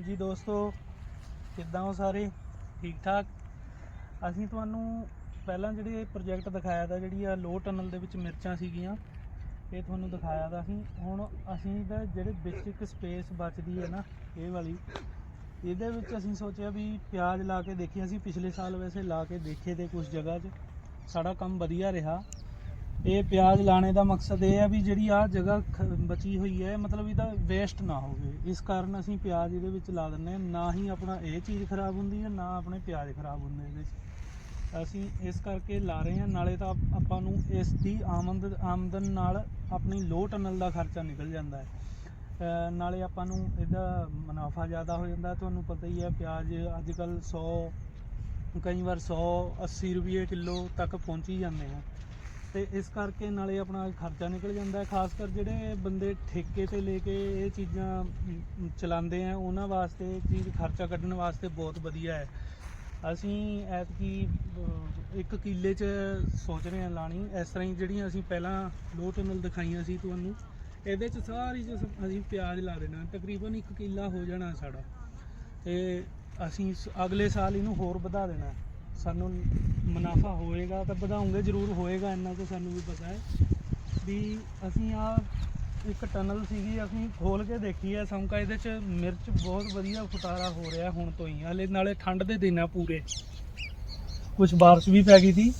ਹਾਂਜੀ ਦੋਸਤੋ, ਕਿੱਦਾਂ ਹੋ ਸਾਰੇ? ਠੀਕ ਠਾਕ? ਅਸੀਂ ਤੁਹਾਨੂੰ ਪਹਿਲਾਂ ਜਿਹੜੇ ਪ੍ਰੋਜੈਕਟ ਦਿਖਾਇਆ ਦਾ ਜਿਹੜੀ ਆ ਲੋ ਟਨਲ ਦੇ ਵਿੱਚ ਮਿਰਚਾਂ ਸੀਗੀਆਂ, ਇਹ ਤੁਹਾਨੂੰ ਦਿਖਾਇਆ ਦਾ ਸੀ ਹੁਣ ਅਸੀਂ ਦਾ ਜਿਹੜੇ ਵਿੱਚ ਇੱਕ ਸਪੇਸ ਬਚਦੀ ਹੈ ਨਾ, ਇਹ ਵਾਲੀ, ਇਹਦੇ ਵਿੱਚ ਅਸੀਂ ਸੋਚਿਆ ਵੀ ਪਿਆਜ਼ ਲਾ ਕੇ ਦੇਖੀ ਅਸੀਂ ਪਿਛਲੇ ਸਾਲ ਵੈਸੇ ਲਾ ਕੇ ਦੇਖੇ ਤੇ ਕੁਝ ਜਗ੍ਹਾ 'ਚ, ਸਾਡਾ ਕੰਮ ਵਧੀਆ ਰਿਹਾ। ਇਹ ਪਿਆਜ਼ ਲਾਣੇ ਦਾ ਮਕਸਦ ਇਹ ਹੈ ਵੀ ਜਿਹੜੀ ਆ ਜਗ੍ਹਾ ਖ- ਬਚੀ ਹੋਈ ਹੈ ਮਤਲਬ ਇਹਦਾ ਵੇਸਟ ਨਾ ਹੋਵੇ। ਇਸ ਕਾਰਨ ਅਸੀਂ ਪਿਆਜ਼ ਇਹਦੇ ਵਿੱਚ ਲਾ ਦਿੰਦੇ ਹਾਂ। ਨਾ ਹੀ ਆਪਣਾ ਇਹ ਚੀਜ਼ ਖਰਾਬ ਹੁੰਦੀ ਹੈ, ਨਾ ਆਪਣੇ ਪਿਆਜ਼ ਖਰਾਬ ਹੁੰਦੇ ਇਹਦੇ ਵਿੱਚ। ਅਸੀਂ ਇਸ ਕਰਕੇ ਲਾ ਰਹੇ ਹਾਂ, ਨਾਲੇ ਤਾਂ ਆਪਾਂ ਨੂੰ ਇਸ ਦੀ ਆਮਦ, ਆਮਦਨ ਨਾਲ ਆਪਣੀ ਲੋ ਟਨਲ ਦਾ ਖਰਚਾ ਨਿਕਲ ਜਾਂਦਾ ਹੈ। ਨਾਲੇ ਆਪਾਂ ਨੂੰ ਇਹਦਾ ਮੁਨਾਫਾ ਜ਼ਿਆਦਾ ਹੋ ਜਾਂਦਾ। ਤੁਹਾਨੂੰ ਪਤਾ ਹੀ ਹੈ, ਪਿਆਜ਼ ਅੱਜ ਕੱਲ 100 ਕਈ ਵਾਰ 100 80 ਰੁਪਏ ਕਿਲੋ ਤੱਕ ਪਹੁੰਚੀ ਜਾਂਦੇ ਆ। ਤੇ ਇਸ ਕਰਕੇ ਨਾਲੇ ਆਪਣਾ ਖਰਚਾ ਨਿਕਲ ਜਾਂਦਾ ਹੈ, ਖਾਸ ਕਰ ਜਿਹੜੇ ਬੰਦੇ ਠੇਕੇ ਤੇ ਲੈ ਕੇ ਇਹ ਚੀਜ਼ਾਂ ਚਲਾਉਂਦੇ ਆ, ਉਹਨਾਂ ਵਾਸਤੇ ਇਹ ਚੀਜ਼ ਖਰਚਾ ਕੱਢਣ ਵਾਸਤੇ ਬਹੁਤ ਵਧੀਆ ਹੈ। ਅਸੀਂ ਐਤਕੀ ਇੱਕ ਕਿੱਲੇ 'ਚ ਸੋਚ ਰਹੇ ਹਾਂ ਲਾਣੀ, ਇਸ ਤਰ੍ਹਾਂ ਹੀ ਜਿਹੜੀਆਂ ਅਸੀਂ ਪਹਿਲਾਂ ਲੋ ਟਨਲ ਦਿਖਾਈਆਂ ਸੀ ਤੁਹਾਨੂੰ, ਇਹਦੇ 'ਚ ਸਾਰੀ ਜਿਸ ਅਸੀਂ ਪਿਆਜ਼ ਲਾ ਦੇਣਾ, ਤਕਰੀਬਨ ਇੱਕ ਕਿੱਲਾ ਹੋ ਜਾਣਾ ਸਾਡਾ। ਤੇ ਅਸੀਂ ਸ- ਅਗਲੇ ਸਾਲ ਇਹਨੂੰ ਹੋਰ ਵਧਾ ਦੇਣਾ। ਸਾਨੂੰ ਮੁਨਾਫਾ ਹੋਏਗਾ ਤਾਂ ਵਧਾਉਂਗੇ, ਜ਼ਰੂਰ ਹੋਏਗਾ, ਇੰਨਾ ਕੁ ਸਾਨੂੰ ਵੀ ਪਤਾ ਹੈ। ਵੀ ਅਸੀਂ ਆ ਇੱਕ ਟਨਲ ਸੀਗੀ, ਅਸੀਂ ਖੋਲ ਕੇ ਦੇਖੀ ਹੈ ਸਮਕਾ ਇਹਦੇ ਚ ਮਿਰਚ ਬਹੁਤ ਵਧੀਆ ਫੁਟਾਰਾ ਹੋ ਰਿਹਾ ਹੁਣ ਤੋਂ ਹੀ, ਹਲੇ ਨਾਲੇ ਠੰਡ ਦੇ ਦਿਨ ਆ ਪੂਰੇ। ਕੁਝ ਬਾਰਿਸ਼ ਵੀ ਪੈ ਗਈ ਸੀ।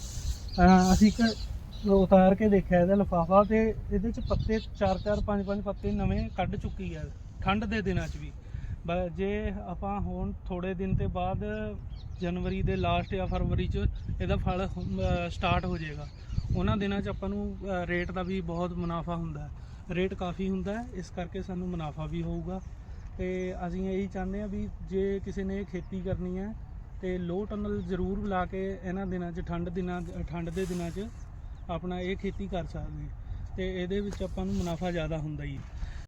ਅਸੀਂ ਇੱਕ ਉਤਾਰ ਕੇ ਦੇਖਿਆ ਇਹਦਾ ਲਿਫਾਫਾ ਤੇ ਇਹਦੇ ਚ ਪੱਤੇ 4-4 5-5 ਪੱਤੇ ਨਵੇਂ ਕੱਢ ਚੁੱਕੀ ਹੈ, ਠੰਡ ਦੇ ਦਿਨਾਂ 'ਚ ਵੀ। ਜੇ ਆਪਾਂ ਹੁਣ ਥੋੜੇ ਦਿਨ ਤੇ ਬਾਅਦ ਜਨਵਰੀ ਦੇ ਲਾਸਟ ਜਾਂ ਫਰਵਰੀ 'ਚ ਇਹਦਾ ਫਲ ਸਟਾਰਟ ਹੋ ਜਾਏਗਾ। ਉਹਨਾਂ ਦਿਨਾਂ 'ਚ ਆਪਾਂ ਨੂੰ ਰੇਟ ਦਾ ਵੀ ਬਹੁਤ ਮੁਨਾਫਾ ਹੁੰਦਾ ਹੈ। ਰੇਟ ਕਾਫੀ ਹੁੰਦਾ ਹੈ, ਇਸ ਕਰਕੇ ਸਾਨੂੰ ਮੁਨਾਫਾ ਵੀ ਹੋਊਗਾ। ਤੇ ਅਸੀਂ ਇਹੀ ਚਾਹੁੰਦੇ ਹਾਂ ਵੀ ਜੇ ਕਿਸੇ ਨੇ ਖੇਤੀ ਕਰਨੀ ਹੈ ਤੇ ਲੋ ਟਨਲ ਜ਼ਰੂਰ ਬੁਲਾ ਕੇ ਇਹਨਾਂ ਦਿਨਾਂ 'ਚ, ਠੰਡ ਦਿਨਾਂ ਠੰਡ ਦੇ ਦਿਨਾਂ 'ਚ ਆਪਣਾ ਇਹ ਖੇਤੀ ਕਰ ਸਕਦੇ। ਤੇ ਇਹਦੇ ਵਿੱਚ ਆਪਾਂ ਨੂੰ ਮੁਨਾਫਾ ਜ਼ਿਆਦਾ ਹੁੰਦਾ ਹੀ ਹੈ।